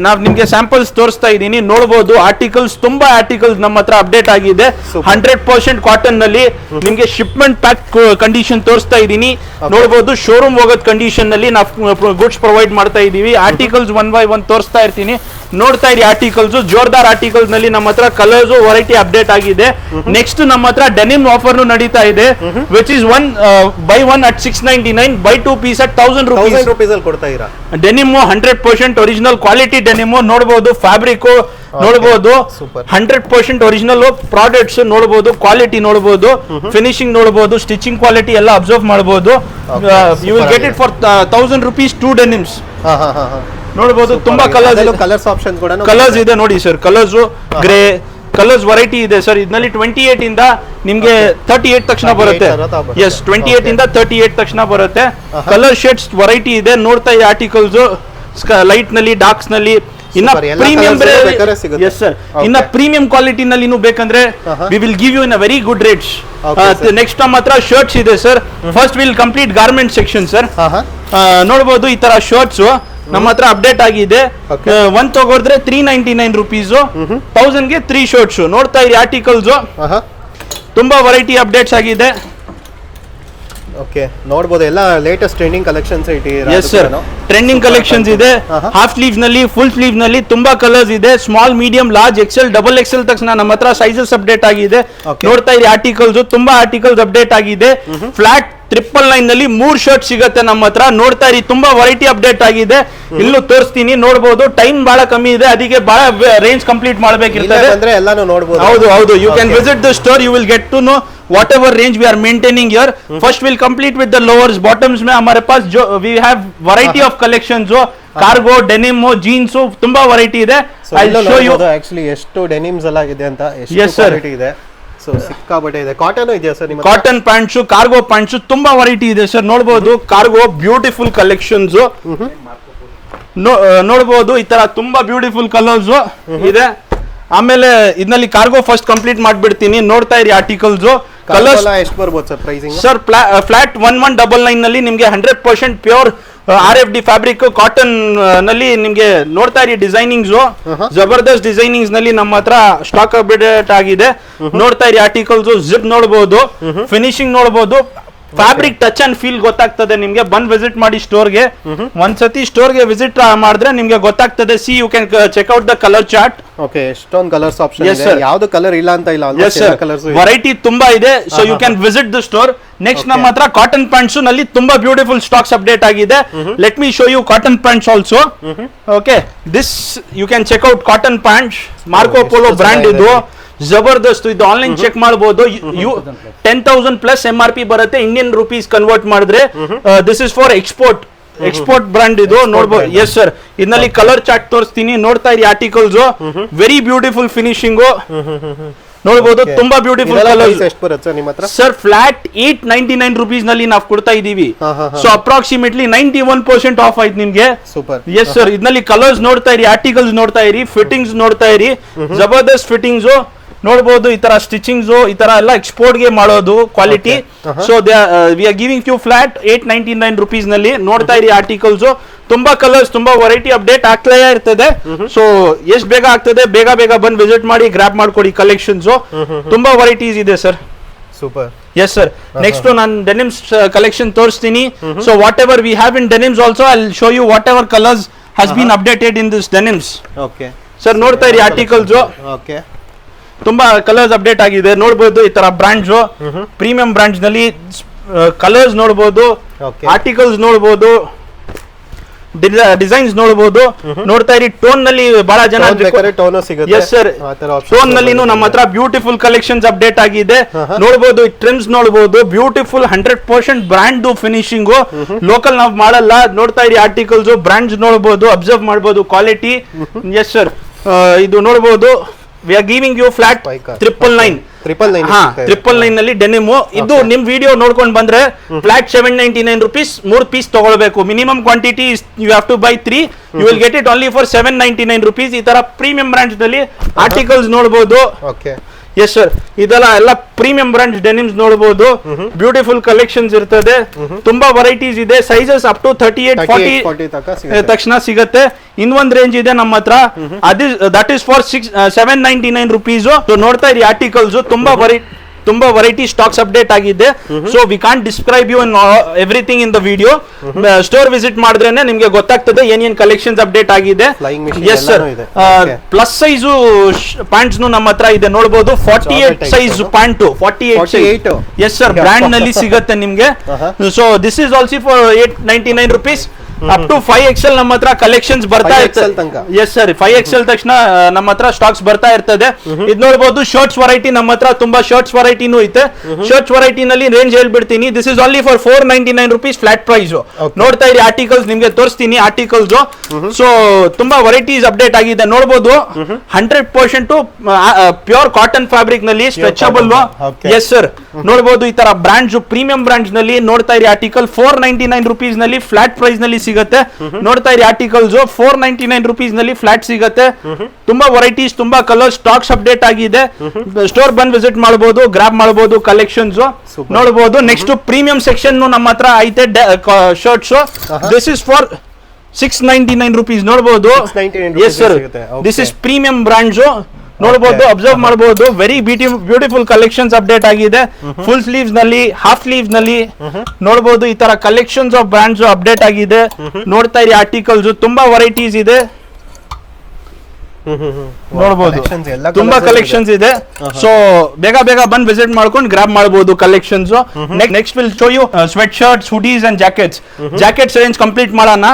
ನಾವ್ ನಿಮ್ಗೆ ಸ್ಯಾಂಪಲ್ಸ್ ತೋರಿಸ್ತಾ ಇದ್ದೀನಿ. ನೋಡಬಹುದು ಆರ್ಟಿಕಲ್ಸ್ ತುಂಬಾ ಆರ್ಟಿಕಲ್ಸ್ ನಮ್ಮ ಹತ್ರ ಅಪ್ಡೇಟ್ ಆಗಿದೆ. ಹಂಡ್ರೆಡ್ ಪರ್ಸೆಂಟ್ ಕಾಟನ್ನಲ್ಲಿ ನಿಮ್ಗೆ ಶಿಪ್ಮೆಂಟ್ ಪ್ಯಾಕ್ ಕಂಡೀಷನ್ ತೋರಿಸ್ತಾ ಇದ್ದೀನಿ. ನೋಡಬಹುದು ಶೋರೂಮ್ ಹೋಗೋದ್ ಕಂಡೀಷನ್ನಲ್ಲಿ ನಾವು ಗುಡ್ಸ್ ಪ್ರೊವೈಡ್ ಮಾಡ್ತಾ ಇದೀವಿ ಆರ್ಟಿಕಲ್ಸ್ ಒನ್ ಬೈ ಒನ್ ತೋರಿಸ್ತಾ ಇರ್ತೀನಿ. ನೋಡ್ತಾ ಇರಿ ಆರ್ಟಿಕಲ್ಸ್. ಜೋರ್ದಾರ್ ಆರ್ಟಿಕಲ್ಸ್ನಲ್ಲಿ ನಮ್ಮ ಹತ್ರ ಕಲರ್ಸ್ ವೆರೈಟಿ ಅಪ್ಡೇಟ್ ಆಗಿದೆ. ನೆಕ್ಸ್ಟ್ ನಮ್ಮ ಹತ್ರ ಡೆನಿಮ್ ಆಫರ್ ನಡೀತಾ ಇದೆ which is one buy one at six ninety nine buy two piece at thousand rupees rupees ಅಲ್ಲಿ ಕೊಡ್ತಾ ಇರಾ? Denim hundred percent original quality denim ನೋಡ್ಬೋದು ಫ್ಯಾಬ್ರಿಕ್ ನೋಡ್ಬೋದು. ಹಂಡ್ರೆಡ್ ಪರ್ಸೆಂಟ್ ಒರಿಜಿನಲ್ ಪ್ರಾಡಕ್ಟ್ಸ್ ನೋಡ್ಬೋದು ಕ್ವಾಲಿಟಿ ನೋಡ್ಬೋದು ಫಿನಿಶಿಂಗ್ ನೋಡ್ಬೋದು ಸ್ಟಿಚಿಂಗ್ ಕ್ವಾಲಿಟಿ ಎಲ್ಲ ಅಬ್ಸರ್ವ್ ಮಾಡಬಹುದು you will get it for thousand rupees two denims ನೋಡ್ಬೋದು ತುಂಬಾ ಕಲರ್ಸ್ ಕಲರ್ಸ್ ಆಪ್ಷನ್ ಕಲರ್ಸ್ ಇದೆ. ನೋಡಿ sir colours grey colours variety ಇದೆ ಸರ್. ಇದ್ನಲ್ಲಿ ಟ್ವೆಂಟಿ ಏಟ್ ಇಂದ ನಿಮ್ಗೆ ತರ್ಟಿ ಏಟ್ ತಕ್ಷಣ ಬರುತ್ತೆ. Yes twenty eight. ಇಂದ ತರ್ಟಿ ಏಟ್ ತಕ್ಷಣ ಬರುತ್ತೆ. ಕಲರ್ ಶೇಡ್ಸ್ ವೆರೈಟಿ ಇದೆ. ನೋಡ್ತಾ ಇದೆ ಆರ್ಟಿಕಲ್ಸ್ ಲೈಟ್ನಲ್ಲಿ ಡಾರ್ಕ್ಸ್ನಲ್ಲಿ ಇನ್ನ ಪ್ರೀಮಿಯಂ. ಎಸ್ ಸರ್ ಇನ್ನ ಪ್ರೀಮಿಯಂ ಕ್ವಾಲಿಟಿ ನಲ್ಲಿ ಬೇಕಂದ್ರೆ. We will give you in a very good rates next ನಮ್ಮ ಹತ್ರ ಶರ್ಟ್ಸ್ ಇದೆ sir first will complete garment section sir ನೋಡಬಹುದು ಈ ತರ ಶರ್ಟ್ಸ್ ನಮ್ಮ ಹತ್ರ ಅಪ್ಡೇಟ್ ಆಗಿದೆ. ಒನ್ ತಗೋದ್ರೆ ತ್ರೀ ನೈಂಟಿ ನೈನ್ ರುಪೀಸ್ ತೌಸಂಡ್ಗೆ ತ್ರೀ ಶರ್ಟ್ಸ್ ನೋಡ್ತಾ ಇರಿ ಆರ್ಟಿಕಲ್ಸ್ ತುಂಬಾ ವೆರೈಟಿ ಅಪ್ಡೇಟ್ಸ್ ಆಗಿದೆ. ಓಕೆ ನೋಡ್ಬೋದು. ಎಲ್ಲ ಲೇಟೆಸ್ಟ್ ಟ್ರೆಂಡಿಂಗ್ ಕಲೆಕ್ಷನ್ಸ್ ಐತಿ. ಎಸ್ ಸರ್ ಟ್ರೆಂಡಿಂಗ್ ಕಲೆಕ್ಷನ್ಸ್ ಇದೆ. ಹಾಫ್ ಸ್ಲೀವ್ನಲ್ಲಿ ಫುಲ್ ಸ್ಲೀವ್ನಲ್ಲಿ ತುಂಬಾ ಕಲರ್ಸ್ ಇದೆ. Small medium large XL double XL ತಕ್ಷಣ ನಮ್ಮ ಹತ್ರ ಸೈಜಸ್ ಅಪ್ಡೇಟ್ ಆಗಿದೆ. ನೋಡ್ತಾ ಇರಿ ಆರ್ಟಿಕಲ್ಸ್ ತುಂಬಾ ಆರ್ಟಿಕಲ್ಸ್ ಅಪ್ಡೇಟ್ ಆಗಿದೆ. ಫ್ಲಾಟ್ ಟ್ರಿಪಲ್ ನೈನ್ ನಲ್ಲಿ ಮೂರ್ ಶರ್ಟ್ ಸಿಗುತ್ತೆ ನಮ್ಮ ಹತ್ರ ನೋಡ್ತಾ ಇರಿ ತುಂಬಾ ವೆರೈಟಿ ಅಪ್ಡೇಟ್ ಆಗಿದೆ ಇಲ್ಲೂ ತೋರಿಸ್ತೀನಿ ನೋಡಬಹುದು ಟೈಮ್ ಬಹಳ ಕಮ್ಮಿ ಇದೆ ಅದಕ್ಕೆ ಬಹಳ ರೇಂಜ್ ಕಂಪ್ಲೀಟ್ ಇಲ್ಲೇ ಮಾಡ್ಬೇಕಿರ್ತದೆ ಬಂದ್ರೆ ಎಲ್ಲಾನು ನೋಡ್ಬೋದು ಹೌದು ಹೌದು you can Okay. Visit the store you will get to know whatever range we are maintaining here first will complete with the lowers bottoms में हमारे पास जो we have variety of collection जो ಕಾರ್ಗೋ ಡೆನಿಮ್ ಜೀನ್ಸ್ ತುಂಬಾ ವೆರೈಟಿ ಇದೆ so I show you actually ಎಷ್ಟು ಡೆನಿಮ್ಸ್ ಎಲ್ಲ ಇದೆ ಅಂತ ಎಷ್ಟು Yes, sir. ಕ್ವಾಲಿಟಿ ಇದೆ ಸೊ ಸಿಕ್ಕಾಬಟ್ಟೆ ಇದೆ. ಕಾಟನ್ ಇದೆಯಾ ಸರ್ ನಿಮ್ಮ ಕಾಟನ್ ಪ್ಯಾಂಟ್ಸ್ ಕಾರ್ಗೋ ಪ್ಯಾಂಟ್ಸ್ ತುಂಬಾ ವೆರೈಟಿ ಇದೆ ಸರ್ ನೋಡಬಹುದು ಕಾರ್ಗೋ ಬ್ಯೂಟಿಫುಲ್ ಕಲೆಕ್ಷನ್ಸ್ ನೋಡಬಹುದು ಈ ತರ ತುಂಬಾ ಬ್ಯೂಟಿಫುಲ್ ಕಲರ್ಸ್ ಇದೆ. ಆಮೇಲೆ ಇದರಲ್ಲಿ ಕಾರ್ಗೋ ಫಸ್ಟ್ ಕಂಪ್ಲೀಟ್ ಮಾಡ್ಬಿಡ್ತೀನಿ. ನೋಡ್ತಾ ಇರಿ ಆರ್ಟಿಕಲ್ಸ್ ಕಲರ್ಸ್ ಎಷ್ಟು ಬರ್ಬೋದು sir pricing sir flat one one double ನೈನ್ನಲ್ಲಿ ನಿಮಗೆ hundred percent pure R F D fabric ಕಾಟನ್ನಲ್ಲಿ ನಿಮಗೆ ನೋಡ್ತಾ ಇರಿ ಡಿಸೈನಿಂಗ್ಸ್ ಜಬರ್ದಸ್ತ್ ಡಿಸೈನಿಂಗ್ಸ್ನಲ್ಲಿ ನಮ್ಮ ಹತ್ರ ಸ್ಟಾಕ್ ಅಪ್ಡೇಟ್ ಆಗಿದೆ. ನೋಡ್ತಾ ಇರಿ ಆರ್ಟಿಕಲ್ಸ್ ಜಿಪ್ ನೋಡಬಹುದು ಫಿನಿಶಿಂಗ್ ನೋಡಬಹುದು ಫ್ಯಾಬ್ರಿಕ್ ಟಚ್ ಅಂಡ್ ಫೀಲ್ ಗೊತ್ತಾಗ್ತದೆ ನಿಮ್ಗೆ. ಬಂದ್ ವಿಸಿಟ್ ಮಾಡಿ ಸ್ಟೋರ್ಗೆ ಒಂದ್ಸತಿ ಸ್ಟೋರ್ಗೆ ವಿಸಿಟ್ ಮಾಡಿದ್ರೆ ನಿಮ್ಗೆ ಗೊತ್ತಾಗ್ತದೆ. See you can check out the colour chart okay ಎಷ್ಟೊಂದು ಕಲರ್ಸ್ ಆಪ್ಷನ್ ಇದೆ. ಯಾವ್ದು ಕಲರ್ ಇಲ್ಲ ಅಂತ ಇಲ್ಲ ಕಲರ್ಸ್ ವೆರೈಟಿ ತುಂಬಾ ಇದೆ. So you can visit the store next ನಮ್ಮ ಹತ್ರ ಕಾಟನ್ ಪ್ಯಾಂಟ್ಸ್ನಲ್ಲಿ ತುಂಬಾ ಬ್ಯೂಟಿಫುಲ್ ಸ್ಟಾಕ್ಸ್ ಅಪ್ಡೇಟ್ ಆಗಿದೆ. Let me show you cotton pants also okay this you can check out cotton pants Marco Polo brand ಇದು. ಜಬರ್ದಸ್ತ್ ಇದು ಆನ್ಲೈನ್ ಚೆಕ್ ಮಾಡಬಹುದು you ten thousand plus M R P ಬರುತ್ತೆ. ಇಂಡಿಯನ್ ರುಪೀಸ್ ಕನ್ವರ್ಟ್ ಮಾಡಿದ್ರೆ this is for export export brand ಇದು. ನೋಡ್ಬೋದು brand. ಎಸ್ ಸರ್ ಇದರಲ್ಲಿ ಕಲರ್ ಚಾರ್ಟ್ ತೋರಿಸ್ತೀನಿ. ನೋಡ್ತಾ ಇರಿ ಆರ್ಟಿಕಲ್ಸ್ ವೆರಿ ಬ್ಯೂಟಿಫುಲ್ ಫಿನಿಶಿಂಗು ನೋಡಬಹುದು ತುಂಬಾ beautiful sir flat eight ninety nine ರುಪೀಸ್ನಲ್ಲಿ ನಾವು ಕೊಡ್ತಾ ಇದೀವಿ. So approximately ninety one percent off ಆಯ್ತು ನಿಮ್ಗೆ. ಸೂಪರ್ ಎಸ್ ಸರ್ ಇದರಲ್ಲಿ ಕಲರ್ಸ್ ನೋಡ್ತಾ ಇರಿ ಆರ್ಟಿಕಲ್ಸ್ ನೋಡ್ತಾ ಇರಿ ಫಿಟ್ಟಿಂಗ್ಸ್ ನೋಡ್ತಾ ಇರಿ. ಜಬರ್ದಸ್ತ್ ಫಿಟ್ಟಿಂಗ್ಸ್ ನೋಡಬಹುದು ಈ ತರ ಸ್ಟಿಚಿಂಗ್ಸ್ ಈ ತರ ಎಲ್ಲ ಎಕ್ಸ್ಪೋರ್ಟ್ಗೆ ಮಾಡೋದು quality so we are giving you flat eight ninety nine ರುಪೀಸ್ನಲ್ಲಿ. ನೋಡ್ತಾ ಇರಿ ಆರ್ಟಿಕಲ್ಸ್ ತುಂಬಾ ಕಲರ್ಸ್ ತುಂಬಾ ವೆರೈಟಿ ಅಪ್ಡೇಟ್ ಆಗ್ತಾ ಇರ್ತದೆ. ಸೊ ಎಷ್ಟು ಬೇಗ ಆಗ್ತದೆ? ಬೇಗ ಬೇಗ ಬಂದು ವಿಸಿಟ್ ಮಾಡಿ ಗ್ರಾಪ್ ಮಾಡ್ಕೊಡಿ ಕಲೆಕ್ಷನ್ಸ್ ತುಂಬಾ ವೆರೈಟೀಸ್ ಇದೆ sir super yes sir next ನಾನು ಡೆನಿಮ್ಸ್ ಕಲೆಕ್ಷನ್ ತೋರಿಸ್ತೀನಿ. So whatever we have in denims also I show you whatever colours has been updated in this denims okay sir ನೋಡ್ತಾ ಇರಿ ಆರ್ಟಿಕಲ್ಸ್ ಓಕೆ ತುಂಬಾ ಕಲರ್ಸ್ ಅಪ್ಡೇಟ್ ಆಗಿದೆ. ನೋಡಬಹುದು ಈ ತರ ಬ್ರಾಂಡ್ಸ್ ಪ್ರೀಮಿಯಂ ಬ್ರಾಂಡ್ಸ್ನಲ್ಲಿ ಕಲರ್ಸ್ ನೋಡಬಹುದು. ಆರ್ಟಿಕಲ್ಸ್ ನೋಡಬಹುದು ಡಿಸೈನ್ಸ್ ನೋಡಬಹುದು ನೋಡ್ತಾ ಇರಿ ಟೋನ್ನಲ್ಲಿ ಬಹಳ ಜನ ಎಸ್ ಸರ್ ಟೋನ್ನಲ್ಲಿ ನಮ್ಮ ಹತ್ರ ಬ್ಯೂಟಿಫುಲ್ ಕಲೆಕ್ಷನ್ಸ್ ಅಪ್ಡೇಟ್ ಆಗಿದೆ. ನೋಡಬಹುದು ಟ್ರಿಮ್ಸ್ ನೋಡಬಹುದು beautiful hundred percent brand finishing local ನಾವು ಮಾಡಲ್ಲ. ನೋಡ್ತಾ ಇರಿ ಆರ್ಟಿಕಲ್ಸ್ ಬ್ರಾಂಡ್ಸ್ ನೋಡಬಹುದು ಅಬ್ಸರ್ವ್ ಮಾಡಬಹುದು ಕ್ವಾಲಿಟಿ ಎಸ್ ಸರ್ ಇದು ನೋಡಬಹುದು we are giving you flat triple triple nine triple nine ಹಾ ಟ್ರಿಪಲ್ ನೈನ್ನಲ್ಲಿ ಡೆನಿಮು ಇದು ನಿಮ್ ವಿಡಿಯೋ ನೋಡ್ಕೊಂಡು ಬಂದ್ರೆ flat seven ninety nine rupees ಮೂರ್ ಪೀಸ್ ತಗೊಳ್ಬೇಕು. Minimum quantity you have to buy three you will get it only for seven ninety nine rupees ಈ ತರ ಪ್ರೀಮಿಯಂ ಬ್ರಾಂಚ್ನಲ್ಲಿ ಆರ್ಟಿಕಲ್ಸ್ ನೋಡಬಹುದು ಓಕೆ ಎಸ್ ಸರ್ ಇದೆಲ್ಲ ಎಲ್ಲ ಪ್ರೀಮಿಯಂ ಬ್ರಾಂಡ್ ಡೆನಿಮ್ಸ್ ನೋಡಬಹುದು ಬ್ಯೂಟಿಫುಲ್ ಕಲೆಕ್ಷನ್ಸ್ ಇರ್ತದೆ. ತುಂಬಾ ವೆರೈಟೀಸ್ ಇದೆ. Sizes up to thirty eight forty ತಕ್ಷಣ ಸಿಗುತ್ತೆ. ಇನ್ನೊಂದ್ ರೇಂಜ್ ಇದೆ ನಮ್ಮ ಹತ್ರ. ಅದ್ that is for six seven ninety nine rupees ನೋಡ್ತಾ ಇರಿ ಆರ್ಟಿಕಲ್ಸ್ ತುಂಬಾ ವರೈ ತುಂಬಾ ವೆರೈಟಿ ಸ್ಟಾಕ್ಸ್ ಅಪ್ಡೇಟ್ ಆಗಿದೆ so we can't describe you in everything in the video store visit ಮಾಡಿದ್ರೇನೆ ನಿಮ್ಗೆ ಗೊತ್ತಾಗ್ತದೆ ಏನ್ ಏನ್ ಕಲೆಕ್ಷನ್ಸ್ ಅಪ್ಡೇಟ್ ಆಗಿದೆ. Yes sir. Plus size pants ನಮ್ಮ ಹತ್ರ ಇದೆ. ನೋಡಬಹುದು forty eight size pant forty eight 48? Yes sir ಬ್ರ್ಯಾಂಡ್ನಲ್ಲಿ ಸಿಗುತ್ತೆ ನಿಮ್ಗೆ. So this is also for eight ninety nine rupees up to five XL ನಮ್ಮ ಹತ್ರ ಕಲೆಕ್ಷನ್ಸ್ ಬರ್ತಾ 5XL ಇರ್ತದೆ. ಎಸ್ ಸರ್ ಫೈವ್ ಎಕ್ಸೆಲ್ ತಕ್ಷಣ ನಮ್ಮ ಹತ್ರ ಸ್ಟಾಕ್ಸ್ ಬರ್ತಾ ಇರ್ತದೆ. ಇದ್ ನೋಡಬಹುದು ಶರ್ಟ್ಸ್ ವೆರೈಟಿ ನಮ್ಮ ಹತ್ರ ತುಂಬಾ ಶರ್ಟ್ಸ್ ವೆರೈಟಿನೂ ಐತೆ. ಶರ್ಟ್ಸ್ ವೆರೈಟಿ ನಲ್ಲಿ ರೇಂಜ್ ಹೇಳ್ಬಿಡ್ತೀನಿ. This is only for four ninety nine rupees flat price. ನೋಡ್ತಾ ಇರಿ ಆರ್ಟಿಕಲ್ಸ್ ನಿಮ್ಗೆ ತೋರಿಸ್ತೀನಿ ಆರ್ಟಿಕಲ್ಸ್ ಸೊ ತುಂಬಾ ವೆರೈಟೀಸ್ ಅಪ್ಡೇಟ್ ಆಗಿದೆ. ನೋಡಬಹುದು ಹಂಡ್ರೆಡ್ ಪರ್ಸೆಂಟ್ ಪ್ಯೂರ್ ಕಾಟನ್ ಫ್ಯಾಬ್ರಿಕ್ನಲ್ಲಿ ಸ್ಟ್ರೆಚಬಲ್. ಎಸ್ ಸರ್ ನೋಡಬಹುದು ಈ ತರ ಬ್ರಾಂಡ್ಸ್ ಪ್ರೀಮಿಯಂ ಬ್ರಾಂಡ್ಸ್ನಲ್ಲಿ ನೋಡ್ತಾ ಇರಿ ಆರ್ಟಿಕಲ್ ಫೋರ್ ನೈಂಟಿ ನೈನ್ ರುಪೀಸ್ನಲ್ಲಿ ಫ್ಲಾಟ್ ಪ್ರೈಸ್ನಲ್ಲಿ ಸಿಗುತ್ತೆ. ನೋಡ್ತಾ ಇರಿ ಆರ್ಟಿಕಲ್ಸ್ ಫೋರ್ ನೈಂಟಿ ನೈನ್ ರುಪೀಸ್ನಲ್ಲಿ ಫ್ಲಾಟ್ ಸಿಗುತ್ತೆ. ತುಂಬಾ ವೆರೈಟೀಸ್ ತುಂಬಾ ಕಲರ್ ಸ್ಟಾಕ್ಸ್ ಅಪ್ಡೇಟ್ ಆಗಿದೆ. ಸ್ಟೋರ್ ಬಂದ್ ವಿಸಿಟ್ ಮಾಡಬಹುದು ಗ್ರಾಬ್ ಮಾಡಬಹುದು ಕಲೆಕ್ಷನ್ಸ್. ನೋಡಬಹುದು ನೆಕ್ಸ್ಟ್ ಪ್ರೀಮಿಯಂ ಸೆಕ್ಷನ್ ನಮ್ಮ ಹತ್ರ ಐತೆ shirts this is for six ninety nine rupees ನೋಡಬಹುದು 699 rupees ಸಿಗುತ್ತೆ. ದಿಸ್. ಇಸ್ ಪ್ರೀಮಿಯಂ ಬ್ರಾಂಡ್ಸ್ ನೋಡಬಹುದು ಅಬ್ಸರ್ವ್ ಮಾಡಬಹುದು very beauty beautiful collections update ಆಗಿದೆ. ಫುಲ್ ಸ್ಲೀವ್ಸ್ನಲ್ಲಿ ಹಾಫ್ ಸ್ಲೀವ್ಸ್ನಲ್ಲಿ ನೋಡಬಹುದು ಈ ತರ ಕಲೆಕ್ಷನ್ಸ್ ಆಫ್ ಬ್ರಾಂಡ್ಸ್ ಅಪ್ಡೇಟ್ ಆಗಿದೆ. ನೋಡ್ತಾ ಇರಿ ಆರ್ಟಿಕಲ್ಸ್ ತುಂಬಾ ವೆರೈಟೀಸ್ ಇದೆ. ನೋಡಬಹುದು ತುಂಬಾ ಕಲೆಕ್ಷನ್ಸ್ ಇದೆ. ಸೊ ಬೇಗ ಬೇಗ ಬಂದ್ ವಿಸಿಟ್ ಮಾಡ್ಕೊಂಡು ಗ್ರಾಬ್ ಮಾಡಬಹುದು collections next will show you sweat shirts hoodies and jackets jackets range complete ಮಾಡೋಣ.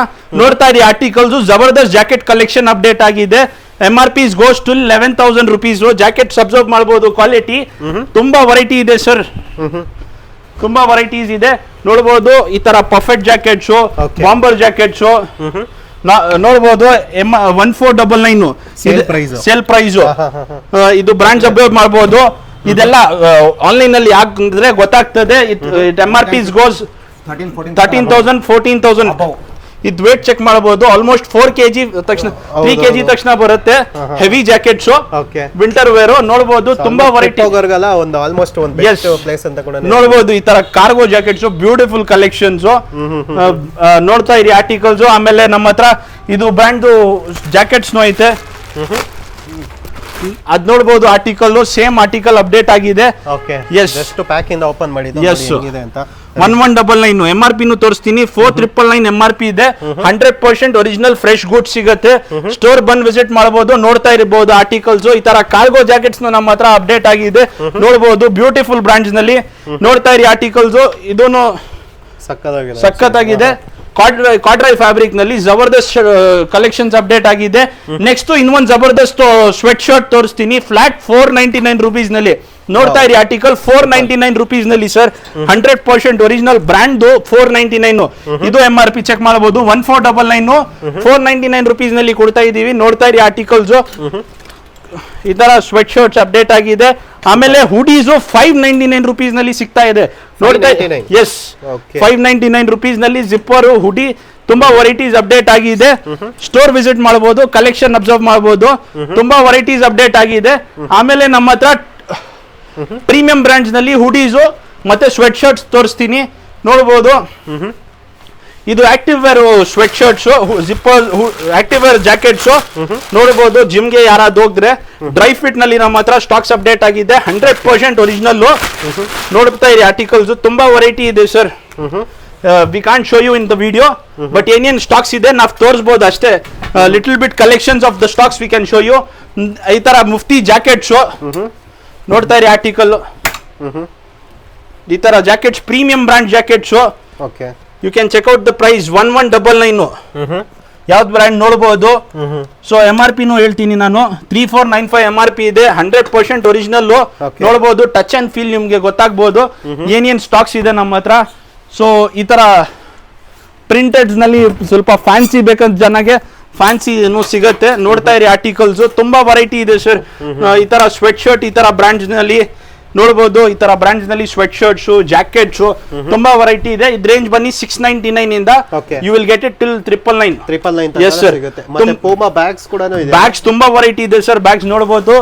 ನೋಡ್ತಾ ಇರಿ ಆರ್ಟಿಕಲ್ಸ್ ಜಬರ್ದಸ್ತ್ ಜಾಕೆಟ್ ಕಲೆಕ್ಷನ್ ಅಪ್ಡೇಟ್ ಆಗಿದೆ. M R P's goes to eleven thousand rupees jacket observe ಮಾಡಬಹುದು ಕ್ವಾಲಿಟಿ ತುಂಬಾ ವೆರೈಟಿ ಇದೆ ಸರ್ ತುಂಬಾ ವೆರೈಟೀಸ್ ಇದೆ. ನೋಡಬಹುದು ಈ ತರ perfect jackets show bomber show ನೋಡಬಹುದು M one four double nine. Sale price. ಇದು ಬ್ರಾಂಡ್ಸ್ ಅಬ್ಸರ್ವ್ ಮಾಡಬಹುದು ಇದೆಲ್ಲ ಆನ್ಲೈನ್ ಅಲ್ಲಿ ಯಾಕಂದ್ರೆ ಗೊತ್ತಾಗ್ತದೆ. M R P's goes thirteen thousand fourteen thousand ಇದು ವೇಟ್ ಚೆಕ್ ಮಾಡಬಹುದು ಆಲ್ಮೋಸ್ಟ್ ಫೋರ್ ಕೆಜಿ ತಕ್ಷಣ ತ್ರೀ ಕೆ ಜಿ ತಕ್ಷಣ ಬರುತ್ತೆ. Heavy jackets okay winter wear ನೋಡಬಹುದು ತುಂಬಾ ವೆರೈಟಿ ಒಂದು ಆಲ್ಮೋಸ್ಟ್ ಒಂದು ಪ್ಲೇಸ್ ಅಂತ ಕೂಡ ನೋಡಬಹುದು ಈ ತರ ಕಾರ್ಗೋ ಜಾಕೆಟ್ಸ್ ಬ್ಯೂಟಿಫುಲ್ ಕಲೆಕ್ಷನ್ಸ್ ನೋಡ್ತಾ ಇರಿ ಆರ್ಟಿಕಲ್ಸ್ ಆಮೇಲೆ ನಮ್ಮ ಹತ್ರ ಇದು ಬ್ರ್ಯಾಂಡ್ ಜಾಕೆಟ್ಸ್ ಐತೆ. ಅದ್ ನೋಡಬಹುದು ಆರ್ಟಿಕಲ್ ಸೇಮ್ ಆರ್ಟಿಕಲ್ ಅಪ್ಡೇಟ್ ಆಗಿದೆ. Okay Yes. ಜಸ್ಟ್ ಪ್ಯಾಕ್ ಇಂದ ಓಪನ್ ಮಾಡಿದ್ದು Yes. ನೋಡಿ ಅಂತ. One one double nine M R ಪಿನು ತೋರಿಸ್ತೀನಿ. Four triple nine M R P ಇದೆ. Hundred percent original fresh good ಸಿಗುತ್ತೆ. ಸ್ಟೋರ್ ಬಂದ್ ವಿಸಿಟ್ ಮಾಡಬಹುದು ನೋಡ್ತಾ ಇರಬಹುದು ಆರ್ಟಿಕಲ್ಸ್ ಈ ತರ ಕಾರ್ಗೋ ಜಾಕೆಟ್ಸ್ ನಮ್ಮ ಹತ್ರ ಅಪ್ಡೇಟ್ ಆಗಿದೆ. ನೋಡಬಹುದು ಬ್ಯೂಟಿಫುಲ್ ಬ್ರಾಂಡ್ಸ್ನಲ್ಲಿ. ನೋಡ್ತಾ ಇರಿ ಆರ್ಟಿಕಲ್ಸ್ ಇದೂನು ಸಕ್ಕತ್ತಾಗಿದೆ ಸಖತ್ತಾಗಿದೆ. ಕಾಡ್ರೈ ಫ್ಯಾಬ್ರಿಕ್ನಲ್ಲಿ ಜಬರ್ದಸ್ತ್ ಕಲೆಕ್ಷನ್ಸ್ ಅಪ್ಡೇಟ್ ಆಗಿದೆ. ನೆಕ್ಸ್ಟ್ ಇನ್ನೊಂದು ಜಬರ್ದಸ್ತ್ ಸ್ವೆಟ್ ಶರ್ಟ್ ತೋರಿಸ್ತೀನಿ. ಫ್ಲಾಟ್ ಫೋರ್ ನೈಂಟಿ ನೈನ್ ರುಪೀಸ್ನಲ್ಲಿ. ನೋಡ್ತಾ ಇರಿ article four ninety nine ರುಪೀಸ್ನಲ್ಲಿ sir hundred percent original brand four ninety nine ಇದು ಎಂ ಆರ್ ಪಿ ಚೆಕ್ ಮಾಡಬಹುದು one four double nine four ninety nine ರುಪೀಸ್ನಲ್ಲಿ ಕೊಡ್ತಾ ಇದೀವಿ. ನೋಡ್ತಾ ಇರಿ ಆರ್ಟಿಕಲ್ಸ್ ಈ ತರ ಸ್ವೆಟ್ ಶರ್ಟ್ಸ್ ಅಪ್ಡೇಟ್ ಆಗಿದೆ. ಆಮೇಲೆ ಹುಡೀಸು ಫೈವ್ ನೈಂಟಿ ನೈನ್ ರುಪೀಸ್ನಲ್ಲಿ ಸಿಗ್ತಾ ಇದೆ. ನೋಡ್ತಾ 599? ಎಸ್. ಫೈವ್ ನೈಂಟಿ ನೈನ್ ರುಪೀಸ್ನಲ್ಲಿ ಜಿಪ್ಪರ್ ಹುಡಿ ತುಂಬಾ ವೆರೈಟೀಸ್ ಅಪ್ಡೇಟ್ ಆಗಿದೆ. ಸ್ಟೋರ್ ವಿಸಿಟ್ ಮಾಡಬಹುದು ಕಲೆಕ್ಷನ್ ಅಬ್ಸರ್ವ್ ಮಾಡಬಹುದು ತುಂಬಾ ವೆರೈಟೀಸ್ ಅಪ್ಡೇಟ್ ಆಗಿದೆ. ಆಮೇಲೆ ನಮ್ಮ ಹತ್ರ ಪ್ರೀಮಿಯಂ ಬ್ರ್ಯಾಂಡ್ಸ್ನಲ್ಲಿ ಹುಡೀಸು ಮತ್ತೆ ಸ್ವೆಟ್ ಶರ್ಟ್ಸ್ ತೋರಿಸ್ತೀನಿ ನೋಡಬಹುದು ಇದು active wear sweat shirts zipper active wear jackets ನೋಡಬಹುದು, ಜಿಮ್ಗೆ ಯಾರಾದ್ರು ಹೋಗಿದ್ರೆ ಡ್ರೈ ಫಿಟ್ನಲ್ಲಿ ನಮ್ಮ ಹತ್ರ ಸ್ಟಾಕ್ಸ್ ಅಪ್ಡೇಟ್ ಆಗಿದೆ ಹಂಡ್ರೆಡ್ ಪರ್ಸೆಂಟ್ ಒರಿಜಿನಲ್ ನೋಡ್ತಾ ಇರಿ ಆರ್ಟಿಕಲ್ಸ್ ತುಂಬಾ ವೆರೈಟಿ ಇದೆ sir we can't show you in the video but ಏನೇನು ಸ್ಟಾಕ್ಸ್ ಇದೆ, ನಾವು ತೋರಿಸಬಹುದು ಅಷ್ಟೇ. Little bit collections of the stocks we can show you ಈ ತರ ಮುಫ್ತಿ ಜಾಕೆಟ್ಸ್ ನೋಡ್ತಾ ಇರಿ ಆರ್ಟಿಕಲ್ ಈ ತರ jackets premium brand jackets okay you can check out the price one one double nine ಯಾವ್ದು ಬ್ರ್ಯಾಂಡ್ ನೋಡ್ಬೋದು? ಸೊ ಎಂ ಆರ್ ಪಿನೂ ಹೇಳ್ತೀನಿ ನಾನು. Three four nine five M R P ಇದೆ ಹಂಡ್ರೆಡ್ ಪರ್ಸೆಂಟ್ ಒರಿಜಿನಲ್ ನೋಡ್ಬೋದು ಟಚ್ ಅಂಡ್ ಫೀಲ್ ನಿಮ್ಗೆ ಗೊತ್ತಾಗ್ಬೋದು. ಏನೇನು ಸ್ಟಾಕ್ಸ್ ಇದೆ ನಮ್ಮ ಹತ್ರ? ಸೊ ಈ ತರ ಪ್ರಿಂಟೆಡ್ಸ್ನಲ್ಲಿ ಸ್ವಲ್ಪ ಫ್ಯಾನ್ಸಿ ಬೇಕಂತ ಜನಗೆ ಫ್ಯಾನ್ಸಿ ಸಿಗುತ್ತೆ. ನೋಡ್ತಾ ಇರಿ ಆರ್ಟಿಕಲ್ಸ್ ತುಂಬಾ ವೆರೈಟಿ ಇದೆ ಸರ್ ಈ ತರ ಸ್ವೆಟ್ ಶರ್ಟ್ ಈ ತರ ಬ್ರಾಂಡ್ಸ್ನಲ್ಲಿ ನೋಡಬಹುದು ಈ ತರ ಬ್ರಾಂಡ್ಸ್ನಲ್ಲಿ ಸ್ವೆಟ್ ಶರ್ಟ್ಸ್ ಜಾಕೆಟ್ಸ್ ತುಂಬಾ ವೆರೈಟಿ ಇದೆ. ಇದ್ ರೇಂಜ್ ಬನ್ನಿ ಸಿಕ್ಸ್ ನೈನ್ಟಿ ನೈನ್ ಇಂದ. You will get it till triple nine triple nine yes sir Puma bags ಕೂಡ ಬ್ಯಾಗ್ಸ್ ತುಂಬಾ ವೆರೈಟಿ ಇದೆ ಸರ್ ಬ್ಯಾಗ್ಸ್ ನೋಡಬಹುದು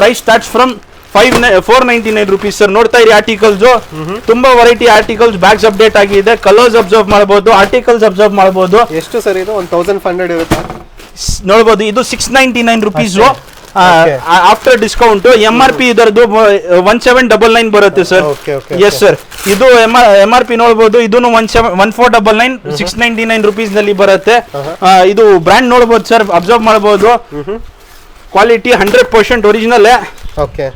price starts from five four ninety nine rupees sir ನೋಡ್ತಾ ಇರಿ ಆರ್ಟಿಕಲ್ಸ್ ತುಂಬಾ ವೆರೈಟಿ ಆರ್ಟಿಕಲ್ಸ್ ಬ್ಯಾಗ್ಸ್ ಅಪ್ಡೇಟ್ ಆಗಿದೆ ಕಲರ್ಸ್ ಅಬ್ಸರ್ವ್ ಮಾಡಬಹುದು ಆರ್ಟಿಕಲ್ಸ್ ಅಬ್ಸರ್ವ್ ಮಾಡಬಹುದು ಎಷ್ಟು ಸರ್ ಇದು? ಒನ್ ತೌಸಂಡ್ ಫೈವ್ ಹಂಡ್ರೆಡ್ ಇರುತ್ತೆ? ನೋಡಬಹುದು ಇದು six ninety nine rupees. After discount M R P ಇದರದ್ದು ಒನ್ ಸೆವೆನ್ ಡಬಲ್ ನೈನ್ ಬರುತ್ತೆ ಸರ್ ಎಸ್ ಸರ್ ಇದು ಎಂ ಎಂ ಆರ್ ಪಿ ನೋಡಬಹುದು ಇದನ್ನು one seven one four double nine six ninety nine ರುಪೀಸ್ನಲ್ಲಿ ಬರುತ್ತೆ. ಇದು ಬ್ರ್ಯಾಂಡ್ ನೋಡಬಹುದು ಸರ್ ಅಬ್ಸರ್ವ್ ಮಾಡಬಹುದು quality hundred percent original okay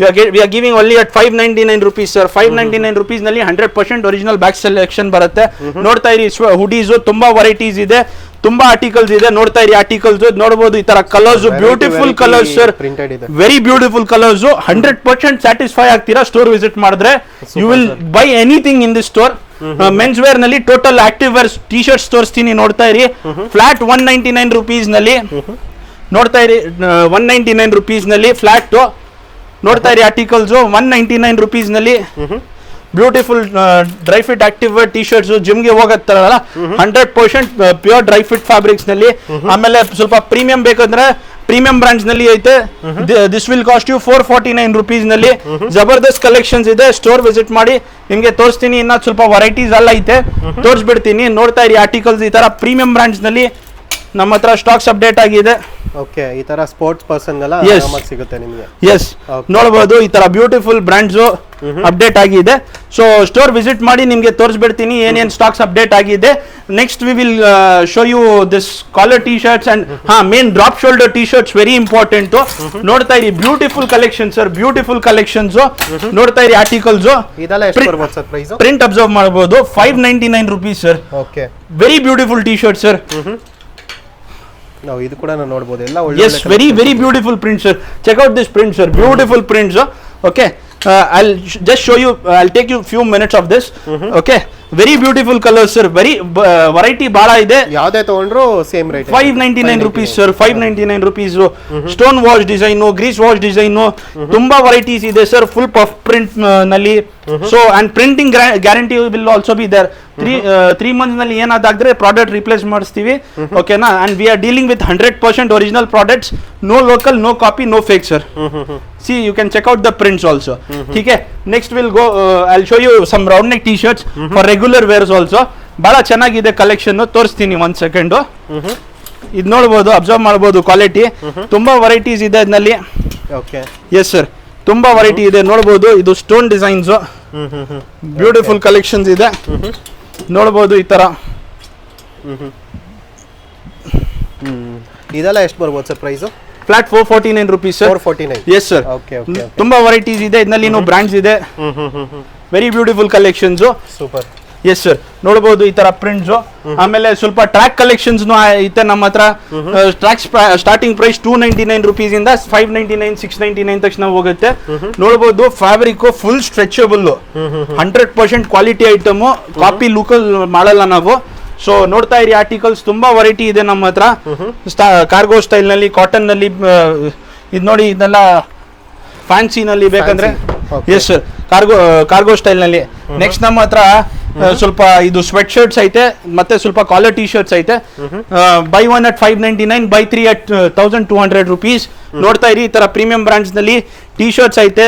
you are we are giving only at five ninety nine rupees sir five ninety nine ರುಪೀಸ್ನಲ್ಲಿ hundred percent original back selection ಬರುತ್ತೆ ನೋಡ್ತಾ ಇರಿ ಹುಡೀಸ್ ತುಂಬಾ ವೆರೈಟೀಸ್ ಇದೆ. ತುಂಬಾ ಆರ್ಟಿಕಲ್ಸ್ ಇದೆ. ನೋಡ್ತಾ ಇರಿ ಆರ್ಟಿಕಲ್ಸ್ ನೋಡಬಹುದು ಈ ತರ colours beautiful colours sir very beautiful colours hundred percent satisfy ಆಗ್ತೀರಾ? ಸ್ಟೋರ್ ವಿಸಿಟ್ ಮಾಡಿದ್ರೆ. You will buy anything in this store men's ವೇರ್ನಲ್ಲಿ total active wear T shirts ತೋರಿಸ್ತೀನಿ ನೋಡ್ತಾ ಇರಿ. ಫ್ಲಾಟ್ ಒನ್ ನೈಂಟಿ ನೈನ್ ರುಪೀಸ್ನಲ್ಲಿ. ನೋಡ್ತಾ ಇರಿ ಒನ್ ನೈಂಟಿ ನೈನ್ ರುಪೀಸ್ನಲ್ಲಿ ಫ್ಲಾಟ್ ನೋಡ್ತಾ ಇರಿ articles one ninety nine ರುಪೀಸ್ನಲ್ಲಿ beautiful dry fit active T shirts ಜಿಮ್ಗೆ ಹೋಗತ್ತಾರಲ್ಲ hundred percent pure dry fit ಫ್ಯಾಬ್ರಿಕ್ಸ್ನಲ್ಲಿ. ಆಮೇಲೆ ಸ್ವಲ್ಪ ಪ್ರೀಮಿಯಂ ಬೇಕಂದ್ರೆ ಪ್ರೀಮಿಯಂ ಬ್ರಾಂಡ್ಸ್ನಲ್ಲಿ ಐತೆ. This will cost you four forty nine ರುಪೀಸ್ನಲ್ಲಿ. ಜಬರ್ದಸ್ತ್ ಕಲೆಕ್ಷನ್ಸ್ ಇದೆ. ಸ್ಟೋರ್ ವಿಸಿಟ್ ಮಾಡಿ. ನಿಮ್ಗೆ ತೋರಿಸ್ತೀನಿ. ಇನ್ನ ಸ್ವಲ್ಪ ವೆರೈಟೀಸ್ ಎಲ್ಲ ಐತೆ. ತೋರಿಸ್ಬಿಡ್ತೀನಿ. ನೋಡ್ತಾ ಇರಿ ಆರ್ಟಿಕಲ್ಸ್ ಈ ತರ ಪ್ರೀಮಿಯಂ ಬ್ರಾಂಡ್ಸ್ನಲ್ಲಿ. ನಮ್ಮ ಹತ್ರ ಸ್ಟಾಕ್ಸ್ ಅಪ್ಡೇಟ್ ಆಗಿದೆ. ಓಕೆ ಈ ತರ ಸ್ಪೋರ್ಟ್ಸ್ ಪರ್ಸನ್ಗೆಲ್ಲ Yes. ಆರಾಮಾಗಿ ಸಿಗುತ್ತೆ ನಿಮಗೆ? Yes Okay. ನೋಡಬಹುದು ಈ ತರ ಬ್ಯೂಟಿಫುಲ್ ಬ್ರಾಂಡ್ಸ್ ಅಪ್ಡೇಟ್ ಆಗಿದೆ. ಸೊ ಸ್ಟೋರ್ ವಿಸಿಟ್ ಮಾಡಿ ನಿಮ್ಗೆ ತೋರಿಸ್ಬಿಡ್ತೀನಿ ಏನೇನ್ ಸ್ಟಾಕ್ಸ್ ಅಪ್ಡೇಟ್ ಆಗಿದೆ. Next we will show you this collar T shirts and ah main drop shoulder T shirts very important ನೋಡ್ತಾ ಇರಿ beautiful collection sir beautiful collections ನೋಡ್ತಾ ಇರಿ ಆರ್ಟಿಕಲ್ಸ್ ಇದೆಲ್ಲ ಎಷ್ಟು Print- ಬರ್ಬೋದು ಸರ್ ಪ್ರೈಸು ಪ್ರಿಂಟ್ ಅಬ್ಸರ್ವ್ ಮಾಡಬಹುದು five ninety nine rupees sir okay very beautiful T shirt sir ನಾವು ಇದು ಕೂಡ ನಾವು ನೋಡ್ಬೋದು. ಎಲ್ಲ ಒಳ್ಳೆ yes very very beautiful print sir check out this print sir beautiful prints okay I just show you I take you few minutes of this okay very beautiful colours sir very variety ಬಹಳ ಇದೆ. ಯಾವ್ದೇ ತಗೊಂಡ್ರು same rate five ninety nine rupees sir five ninety nine rupees stone wash design grease wash design ತುಂಬಾ ವೆರೈಟೀಸ್ ಇದೆ sir full puff ಪ್ರಿಂಟ್ನಲ್ಲಿ. So and printing guarantee will also be there three three ಮಂತ್ಸ್ನಲ್ಲಿ ಏನಾದಾಗ್ರೆ ಪ್ರಾಡಕ್ಟ್ ರಿಪ್ಲೇಸ್ ಮಾಡಿಸ್ತೀವಿ. ಓಕೆನಾ and we are dealing with hundred percent original products no local no copy no fake sir see you can check out the prints also Theek next will go I show you some round neck T shirts for regular wears also. ಬಹಳ ಚೆನ್ನಾಗಿದೆ ಕಲೆಕ್ಷನ್ ತೋರಿಸ್ತೀನಿ ಒಂದ್ ಸೆಕೆಂಡು ಇದು ನೋಡ್ಬೋದು ಅಬ್ಸರ್ವ್ ಮಾಡ್ಬೋದು ಕ್ವಾಲಿಟಿ ತುಂಬಾ ವೆರೈಟೀಸ್ ಇದೆ ಅದರಲ್ಲಿ ಓಕೆ. ಎಸ್ ಸರ್ ತುಂಬಾ ವೆರೈಟಿ ಇದೆ ನೋಡ್ಬೋದು ಇದು ಸ್ಟೋನ್ ಡಿಸೈನ್ಸ್ ಬ್ಯೂಟಿಫುಲ್ ಕಲೆಕ್ಷನ್ಸ್ ಇದೆ. ನೋಡ್ಬೋದು ಈ ತರ. ಇದೆಲ್ಲ ಎಷ್ಟು ಬರ್ಬೋದು sir price flat four forty nine rupees sir forty nine yes sir okay okay. ತುಂಬಾ ವೆರೈಟೀಸ್ ಇದೆ. ಇದರಲ್ಲಿ ಬ್ರಾಂಡ್ಸ್ ಇದೆ. ಹ್ಮ್ ಹ್ಮ್ very beautiful collections super yes sir ನೋಡಬಹುದು ಈ ತರ ಪ್ರಿಂಟ್ಸ್ ಆಮೇಲೆ ಸ್ವಲ್ಪ ಟ್ರ್ಯಾಕ್ ಕಲೆಕ್ಷನ್ಸ್ ಐತೆ ನಮ್ಮ ಹತ್ರ. Track starting price two ninety nine rupees ಇಂದ five ninety nine six ninety nine ತಕ್ಷಣ ಹೋಗುತ್ತೆ. ನೋಡಬಹುದು fabric full stretchable hundred percent quality item copy local ಮಾಡಲ್ಲ ನಾವು. ಸೊ ನೋಡ್ತಾ ಇರಿ ಆರ್ಟಿಕಲ್ಸ್ ತುಂಬಾ ವೆರೈಟಿ ಇದೆ ನಮ್ಮ ಹತ್ರ. ಕಾರ್ಗೋ ಸ್ಟೈಲ್ನಲ್ಲಿ ಕಾಟನ್ನಲ್ಲಿ ಇದು ನೋಡಿ ಇದನ್ನೆಲ್ಲ ಫ್ಯಾನ್ಸಿನಲ್ಲಿ ಬೇಕಂದ್ರೆ. ಎಸ್ ಸರ್ ಕಾರ್ಗೋ ಕಾರ್ಗೋ ಸ್ಟೈಲ್ನಲ್ಲಿ. ನೆಕ್ಸ್ಟ್ ನಮ್ಮ ಹತ್ರ ಸ್ವಲ್ಪ ಇದು ಸ್ವೆಟ್ ಶರ್ಟ್ಸ್ ಐತೆ ಮತ್ತೆ ಸ್ವಲ್ಪ ಕಾಲರ್ ಟಿ ಶರ್ಟ್ಸ್ ಐತೆ buy one at five ninety nine buy three at thousand two hundred rupees ನೋಡ್ತಾ ಇರಿ ಈ ತರ ಪ್ರೀಮಿಯಂ ಬ್ರಾಂಡ್ಸ್ನಲ್ಲಿ ಟಿ ಶರ್ಟ್ಸ್ ಐತೆ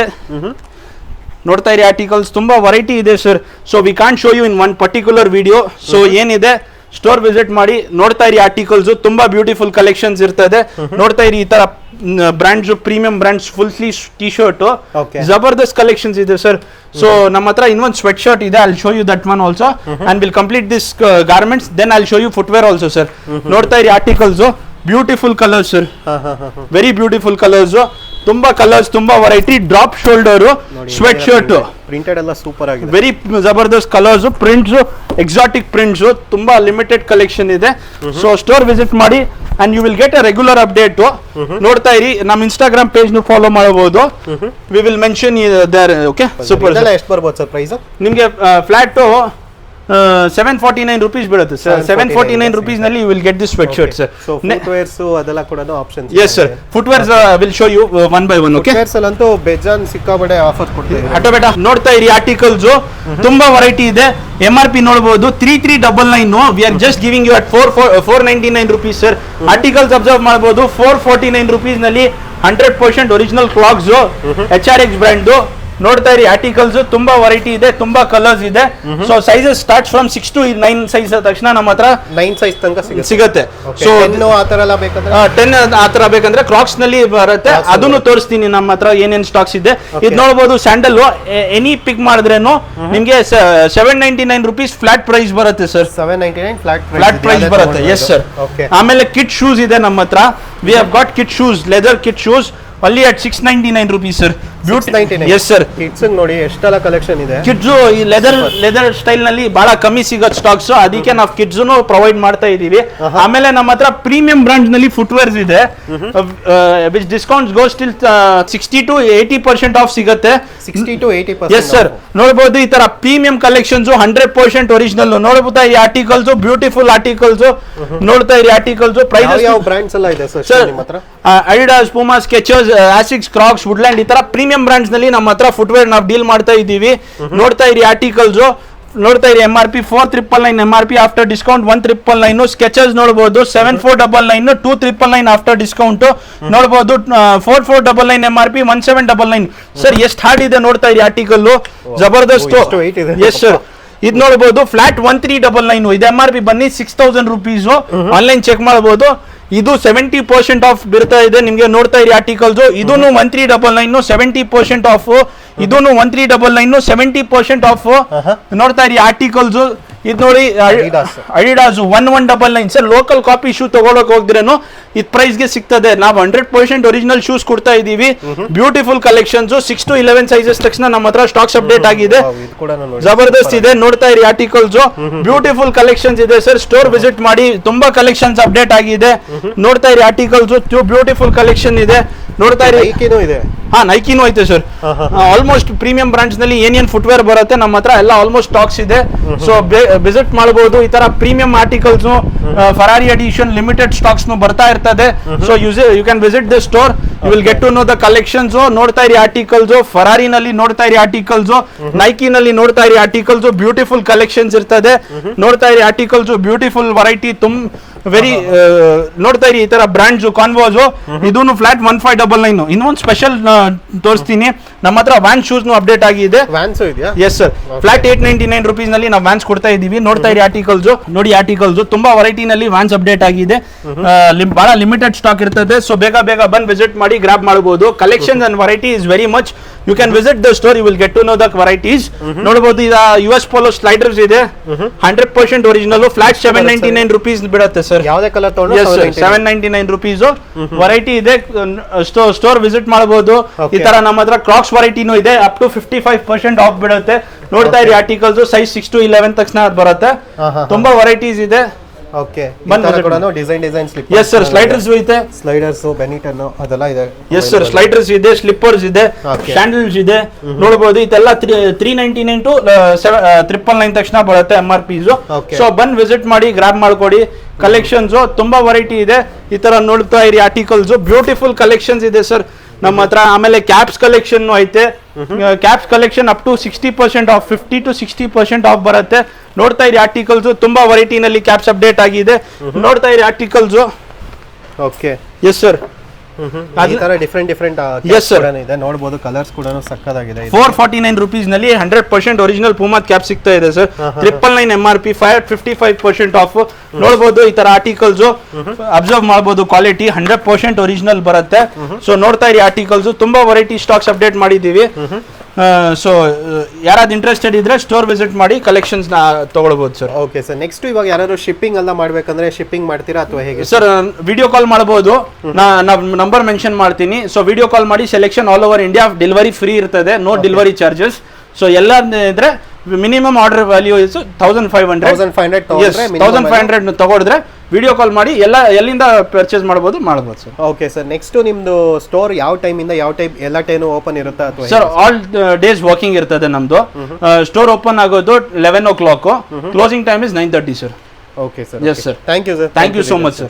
ನೋಡ್ತಾ ಇರಿ ಆರ್ಟಿಕಲ್ಸ್ ತುಂಬಾ ವೆರೈಟಿ ಇದೆ sir so we can't show you in one particular video so ಏನಿದೆ ಸ್ಟೋರ್ ವಿಸಿಟ್ ಮಾಡಿ ನೋಡ್ತಾ ಇರಿ ಆರ್ಟಿಕಲ್ಸ್ ತುಂಬಾ ಬ್ಯೂಟಿಫುಲ್ ಕಲೆಕ್ಷನ್ಸ್ ಇರ್ತದೆ. ನೋಡ್ತಾ ಇರಿ ಈ ತರ brands premium brands full sleeve T shirt. ಜಬರ್ದಸ್ತ್ collections ಇದೆ ಸರ್ ಸೊ ನಮ್ಮ ಹತ್ರ ಇನ್ನೊಂದು ಸ್ವೆಟ್ ಶರ್ಟ್ ಇದೆ I'll show you that one also and will complete this garments then I'll show you footwear also sir ನೋಡ್ತಾ ಇರಿ articles beautiful colours sir very beautiful colours ತುಂಬಾ ಕಲರ್ಸ್ ತುಂಬಾ variety drop shoulder sweat shirt printed ಎಲ್ಲ ಸೂಪರ್ ಆಗಿದೆ. ವೆರಿ ಜಬರ್ದಸ್ತ್ ಕಲರ್ಸ್ ಪ್ರಿಂಟ್ಸ್ ಎಕ್ಸಾಟಿಕ್ ಪ್ರಿಂಟ್ಸ್ ತುಂಬಾ ಲಿಮಿಟೆಡ್ ಕಲೆಕ್ಷನ್ ಇದೆ. ಸೊ ಸ್ಟೋರ್ ವಿಸಿಟ್ ಮಾಡಿ and you will get a regular update ನೋಡ್ತಾ ಇರಿ ನಮ್ಮ ಇನ್ಸ್ಟಾಗ್ರಾಮ್ ಪೇಜ್ ನು ಫಾಲೋ ಮಾಡಬಹುದು. We will mention there okay super ಎಷ್ಟು ಬರ್ಬೋದು ಸರ್ ಪ್ರೈಸ್ ನಿಮಗೆ flat seven forty nine rupees ಬೀಳುತ್ತೆ sir seven forty nine ರುಪೀಸ್ನಲ್ಲಿ you will get this sweat shirt sir footwears ಅದೆಲ್ಲ ಕೂಡ options yes sir footwears will show you one by one okay footwears ಅಂತೂ ಬೇಜಾನ್ ಸಿಕ್ಕಾಬಡೆ ಆಫರ್ ಕೊಡ್ತೀವಿ ಆಟೋ ಬೇಟ ನೋಡ್ತಾ ಇರಿ ಆರ್ಟಿಕಲ್ಸ್ ತುಂಬಾ ವೆರೈಟಿ ಇದೆ. ಎಂ ಆರ್ ಪಿ ನೋಡಬಹುದು three three double nine we are just giving you at four four ninety nine rupees sir articles observe ಮಾಡಬಹುದು four forty nine ರುಪೀಸ್ನಲ್ಲಿ hundred percent original Clarks H R X brand ನೋಡ್ತಾ ಇರಿ ಆರ್ಟಿಕಲ್ಸ್ ತುಂಬಾ ವೆರೈಟಿ ಇದೆ ತುಂಬಾ ಕಲರ್ಸ್ ಇದೆ. So sizes start from six to nine size ತಕ್ಷಣ ನಮ್ಮ ಹತ್ರ ನೈನ್ ಸೈಜ್ ತನಕ ಸಿಗುತ್ತೆ. ಸೊ ಆತರ ಎಲ್ಲ ಬೇಕಂದ್ರೆ? ಟೆನ್ ಆತರ ತರ ಬೇಕಂದ್ರೆ ಕ್ರಾಕ್ಸ್ನಲ್ಲಿ ಬರುತ್ತೆ. ಅದನ್ನು ತೋರಿಸ್ತೀನಿ ನಮ್ಮ ಹತ್ರ ಏನೇನ್ ಸ್ಟಾಕ್ಸ್ ಇದೆ. ಇದು ನೋಡಬಹುದು ಸ್ಯಾಂಡಲ್ ಎನಿ ಪಿಕ್ ಮಾಡಿದ್ರೇನು ನಿಮ್ಗೆ seven ninety nine rupees flat price ಬರುತ್ತೆ sir seven ninety nine flat flat price ಬರುತ್ತೆ. ಎಸ್ ಸರ್ ಆಮೇಲೆ ಕಿಟ್ ಶೂಸ್ ಇದೆ ನಮ್ಮ ಹತ್ರ. We have got kid shoes leather kid shoes ಅಲ್ಲಿ at six ninety nine rupees sir beauty yes sir kids ನೋಡಿ ಎಷ್ಟೆಲ್ಲ ಕಲೆಕ್ಷನ್ ಇದೆ. ಕಿಡ್ಸು ಈ ಲೆದರ್ ಲೆದರ್ ಸ್ಟೈಲ್ನಲ್ಲಿ ಬಹಳ ಕಮ್ಮಿ ಸಿಗೋ ಸ್ಟಾಕ್ಸ್ ಅದಕ್ಕೆ ನಾವು ಕಿಡ್ಸ್ ಪ್ರೊವೈಡ್ ಮಾಡ್ತಾ ಇದೀವಿ ಆಮೇಲೆ ನಮ್ಮ ಹತ್ರ ಪ್ರೀಮಿಯಂ ಬ್ರಾಂಡ್ನಲ್ಲಿ ಫುಟ್ವೇರ್ಸ್ ಇದೆ. Which discount go still sixty to eighty percent off ಸಿಗುತ್ತೆ. Sixty to eighty yes sir ನೋಡಬಹುದು ಈ ತರ premium collections hundred percent original ನೋಡಬಹುದು ಈ ಆರ್ಟಿಕಲ್ಸ್ ಬ್ಯೂಟಿಫುಲ್ ಆರ್ಟಿಕಲ್ಸ್ ನೋಡ್ತಾ ಇರಿ ಆರ್ಟಿಕಲ್ಸ್ ಪ್ರೈಸ್ ಯಾವ ಬ್ರ್ಯಾಂಡ್ಸ್ ಎಲ್ಲ ಇದೆ sir Adidas Puma Skechers Asics Crocs Woodland ಈ ತರ ಪ್ರೀಮಿಯಂ ಬ್ರಾಂಡ್ಸ್ನಲ್ಲಿ ನಮ್ಮ ಹತ್ರ ಫುಟ್ವೇರ್ ನಾವು ಡೀಲ್ ಮಾಡ್ತಾ ಇದ್ದೀವಿ. ನೋಡ್ತಾ ಇರಿ ಆರ್ಟಿಕಲ್ಸ್ ನೋಡ್ತಾ ಇರಿ M R P four triple nine M R P after discount one triple nine Skechers ನೋಡಬಹುದು seven four double nine two triple nine after discount ನೋಡಬಹುದು four four double nine M R P one seven double nine sir ಎಷ್ಟು ಹಾರ್ಡ್ ಇದೆ ನೋಡ್ತಾ ಇರಿ ಆರ್ಟಿಕಲ್ ಜಬರ್ದಸ್ತ್. ಎಸ್ ಸರ್ ಇದು? ನೋಡಬಹುದು flat one three double nine ಇದು ಎಂ ಆರ್ ಪಿ ಬನ್ನಿ six thousand rupees online check ಮಾಡಬಹುದು ಇದು ಸೆವೆಂಟಿ ಪರ್ಸೆಂಟ್ ಆಫ್ ಬೀರ್ತಾ ಇದೆ. ನಿಮಗೆ ನೋಡ್ತಾ ಇರಿ ಆರ್ಟಿಕಲ್ಸ್ ಇದೂನು one three double nine seventy percent off ಇದೂನು one three double nine seventy percent off ನೋಡ್ತಾ ಇರಿ ಆರ್ಟಿಕಲ್ಸ್ ಇದು ನೋಡಿ. Adidas one one double nine sir local copy shoe ತಗೊಳಕ್ ಹೋಗಿದ್ರೇನು ಇದು ಪ್ರೈಸ್ಗೆ ಸಿಗ್ತದೆ. ನಾವು ಹಂಡ್ರೆಡ್ ಪರ್ಸೆಂಟ್ ಒರಿಜಿನಲ್ ಶೂಸ್ ಕೊಡ್ತಾ ಇದೀವಿ beautiful collections six to eleven sizes ತಕ್ಷಣ ನಮ್ಮ ಹತ್ರ ಸ್ಟಾಕ್ಸ್ ಅಪ್ಡೇಟ್ ಆಗಿದೆ. ಜಬರ್ದಸ್ತ್ ಇದೆ ನೋಡ್ತಾ ಇರಿ ಆರ್ಟಿಕಲ್ಸ್ ಬ್ಯೂಟಿಫುಲ್ ಕಲೆಕ್ಷನ್ಸ್ ಇದೆ ಸರ್ ಸ್ಟೋರ್ ವಿಸಿಟ್ ಮಾಡಿ ತುಂಬಾ ಕಲೆಕ್ಷನ್ಸ್ ಅಪ್ಡೇಟ್ ಆಗಿದೆ. ನೋಡ್ತಾ ಇರಿ ಆರ್ಟಿಕಲ್ಸ್ ಬ್ಯೂಟಿಫುಲ್ ಕಲೆಕ್ಷನ್ ಇದೆ. ನೋಡ್ತಾ ಇರಿ. ಹಾ ನೈಕಿನೂ ಐತೆ ಸರ್ ಆಲ್ಮೋಸ್ಟ್ ಪ್ರೀಮಿಯಂ ಬ್ರಾಂಡ್ಸ್ನಲ್ಲಿ ಏನೇನ್ ಫುಟ್ವೇರ್ ಬರುತ್ತೆ ನಮ್ಮ ಹತ್ರ ಎಲ್ಲ ಆಲ್ಮೋಸ್ಟ್ ಸ್ಟಾಕ್ಸ್ ಇದೆ. ಸೊ ವಿಸಿಟ್ ಮಾಡಬಹುದು. ಈ ತರ premium articles Ferrari edition limited stocks ಬರ್ತಾ ಇರ್ತದೆ. So use you can visit the store you will get to know the collections ನೋಡ್ತಾ ಇರಿ ಆರ್ಟಿಕಲ್ಸ್ ಫರಾರಿನಲ್ಲಿ ನೋಡ್ತಾ ಇರಿ ಆರ್ಟಿಕಲ್ಸ್ ನೈಕಿನಲ್ಲಿ ನೋಡ್ತಾ ಇರಿ ಆರ್ಟಿಕಲ್ಸ್ ಬ್ಯೂಟಿಫುಲ್ ಕಲೆಕ್ಷನ್ಸ್ ಇರ್ತದೆ. ನೋಡ್ತಾ ಇರಿ ಆರ್ಟಿಕಲ್ಸ್ ಬ್ಯೂಟಿಫುಲ್ ವೆರೈಟಿ ತುಮ್ ವೆರಿ ನೋಡ್ತಾ ಇರಿ ಈ ತರ ಬ್ರಾಂಡ್ಸ್ ಕಾನ್ವಾಸ್ ಇದೂ flat one five double nine ಇನ್ನೊಂದು ಸ್ಪೆಷಲ್ ತೋರಿಸ್ತೀನಿ. ನಮ್ಮ ಹತ್ರ ವ್ಯಾನ್ ಶೂಸ್ ಅಪ್ಡೇಟ್ ಆಗಿದೆ yes sir flat eight ninety nine ರುಪೀಸ್ನಲ್ಲಿ ನಾವು ವ್ಯಾನ್ಸ್ ಕೊಡ್ತಾ ಇದೀವಿ ನೋಡ್ತಾ ಇರಿ ಆರ್ಟಿಕಲ್ಸ್ ನೋಡಿ ಆರ್ಟಿಕಲ್ಸ್ ತುಂಬಾ ವೆರೈಟಿ ನಲ್ಲಿ ವ್ಯಾನ್ಸ್ ಅಪ್ಡೇಟ್ ಆಗಿದೆ ಬಹಳ ಲಿಮಿಟೆಡ್ ಸ್ಟಾಕ್ ಇರ್ತದೆ. ಸೊ ಬೇಗ ಬೇಗ ಬಂದು ವಿಸಿಟ್ ಮಾಡಿ ಗ್ರಾಪ್ ಮಾಡಬಹುದು collection and variety is very much you can visit the store you will get to know the varieties ನೋಡಬಹುದು ಈಗ ಯು ಎಸ್ ಪೋಲೋ ಸ್ಲೈಡರ್ಸ್ ಇದೆ. Hundred percent original flat seven ninety nine rupees ಬಿಡುತ್ತೆ ಸರ್ ಯಾವುದೇ colour seven ninety nine rupees variety ಇದೆ. ಸ್ಟೋರ್ ವಿಸಿಟ್ ಮಾಡಬಹುದು ಈ ತರ ನಮ್ಮ ಹತ್ರ ಕ್ರಾಕ್ಸ್ ವೆರೈಟಿನೂ ಇದೆ. Up to fifty five percent off ಬಿಡುತ್ತೆ. ನೋಡ್ತಾ ಇರಿ articles size six to eleven ತಕ್ಷಣ ಅದು ಬರುತ್ತೆ. ತುಂಬಾ ವೆರೈಟೀಸ್ ಇದೆ. Okay design design slip yes sir sliders ಐತೆ ಸ್ಲೈಡರ್ಸ್ ಬೆನಿಟನ್ ಅದೆಲ್ಲ ಇದೆ. ಎಸ್ ಸರ್ ಸ್ಲೈಡರ್ಸ್ ಇದೆ ಸ್ಲಿಪ್ಪರ್ಸ್ ಇದೆ ಸ್ಯಾಂಡಲ್ಸ್ ಇದೆ. ನೋಡಬಹುದು ಇದೆಲ್ಲ three ninety nine to triple nine ತಕ್ಷಣ ಬರುತ್ತೆ ಎಂ ಆರ್ ಪಿಸ್. ಸೊ ಬಂದ್ ವಿಸಿಟ್ ಮಾಡಿ ಗ್ರಾಬ್ ಮಾಡ್ಕೊಡಿ. ಕಲೆಕ್ಷನ್ಸ್ ತುಂಬಾ ವೆರೈಟಿ ಇದೆ. ಈ ತರ ನೋಡ್ತಾ ಇರಿ ಆರ್ಟಿಕಲ್ಸ್ ಬ್ಯೂಟಿಫುಲ್ ಕಲೆಕ್ಷನ್ಸ್ ಇದೆ ಸರ್ ನಮ್ಮ ಹತ್ರ ಆಮೇಲೆ ಕ್ಯಾಪ್ಸ್ ಕಲೆಕ್ಷನ್ ಐತೆ. Caps collection up to sixty percent off fifty to sixty percent off ಬರುತ್ತೆ. ನೋಡ್ತಾ ಇರಿ ಆರ್ಟಿಕಲ್ಸ್ ತುಂಬಾ ವೆರೈಟಿನಲ್ಲಿ ಕ್ಯಾಪ್ಸ್ ಅಪ್ಡೇಟ್ ಆಗಿದೆ. ನೋಡ್ತಾ ಇರಿ ಆರ್ಟಿಕಲ್ಸ್ ಓಕೆ ಎಸ್ ಸರ್ ಈ ತರ ಡಿಫ್ರೆಂಟ್ ಡಿಫ್ರೆಂಟ್ Yes, sir. ಇದೆ. ನೋಡಬಹುದು ಕಲರ್ಸ್ ಕೂಡ ಸಕ್ಕದಾಗಿದೆ ಇದು. Four forty nine ರುಪೀಸ್ನಲ್ಲಿ hundred percent original Puma cap ಸಿಗ್ತಾ ಇದೆ sir triple nine M R P five fifty five percent off ನೋಡಬಹುದು ಈ ತರ ಆರ್ಟಿಕಲ್ಸ್ ಅಬ್ಸರ್ವ್ ಮಾಡಬಹುದು ಕ್ವಾಲಿಟಿ ಹಂಡ್ರೆಡ್ ಪರ್ಸೆಂಟ್ ಒರಿಜಿನಲ್ ಬರುತ್ತೆ. ಸೊ ನೋಡ್ತಾ ಇರಿ ಆರ್ಟಿಕಲ್ಸ್ ತುಂಬಾ ವೆರೈಟಿ ಸ್ಟಾಕ್ಸ್ ಅಪ್ಡೇಟ್ ಮಾಡಿದೀವಿ ಸೊ ಯಾರಾದ್ರು ಇಂಟ್ರೆಸ್ಟೆಡ್ ಇದ್ರೆ ಸ್ಟೋರ್ ವಿಸಿಟ್ ಮಾಡಿ ಕಲೆಕ್ಷನ್ಸ್ನ ತಗೊಳ್ಬಹುದು ಸರ್ ಓಕೆ ಸರ್ ನೆಕ್ಸ್ಟ್ ಇವಾಗ ಯಾರಾದ್ರು ಶಿಪ್ಪಿಂಗ್ ಎಲ್ಲ ಮಾಡ್ಬೇಕಂದ್ರೆ ಶಿಪ್ಪಿಂಗ್ ಮಾಡ್ತೀರಾ ಅಥವಾ ಹೇಗೆ ಸರ್ ವಿಡಿಯೋ ಕಾಲ್ ಮಾಡಬಹುದು ನಾ ನಂಬರ್ ಮೆನ್ಷನ್ ಮಾಡ್ತೀನಿ. ಸೊ ವಿಡಿಯೋ ಕಾಲ್ ಮಾಡಿ selection all over India delivery free ಇರ್ತದೆ ನೋ ಡೆಲಿವರಿ ಚಾರ್ಜಸ್ ಸೊ ಎಲ್ಲ ಇದ್ರೆ minimum order value is thousand five hundred thousand five hundred thousand five hundred ತಗೊಂಡ್ರೆ ವಿಡಿಯೋ ಕಾಲ್ ಮಾಡಿ ಎಲ್ಲ ಎಲ್ಲಿಂದ ಪರ್ಚೇಸ್ ಮಾಡ್ಬೋದು ಮಾಡ್ಬೋದು ಸರ್. ಓಕೆ ಸರ್ ನೆಕ್ಸ್ಟ್ ನಿಮ್ದು ಸ್ಟೋರ್ ಯಾವ ಟೈಮ್ ಇಂದ ಯಾವ ಟೈಪ್ ಎಲ್ಲ ಟೈನು ಓಪನ್ ಇರುತ್ತಾ ಅಥವಾ ಸರ್ ಆಲ್ ಡೇಸ್ ವಾಕಿಂಗ್ ಇರ್ತದೆ ನಮ್ದು. ಸ್ಟೋರ್ ಓಪನ್ ಆಗೋದು eleven o'clock closing time is nine thirty sir okay sir yes sir thank you sir thank you so much sir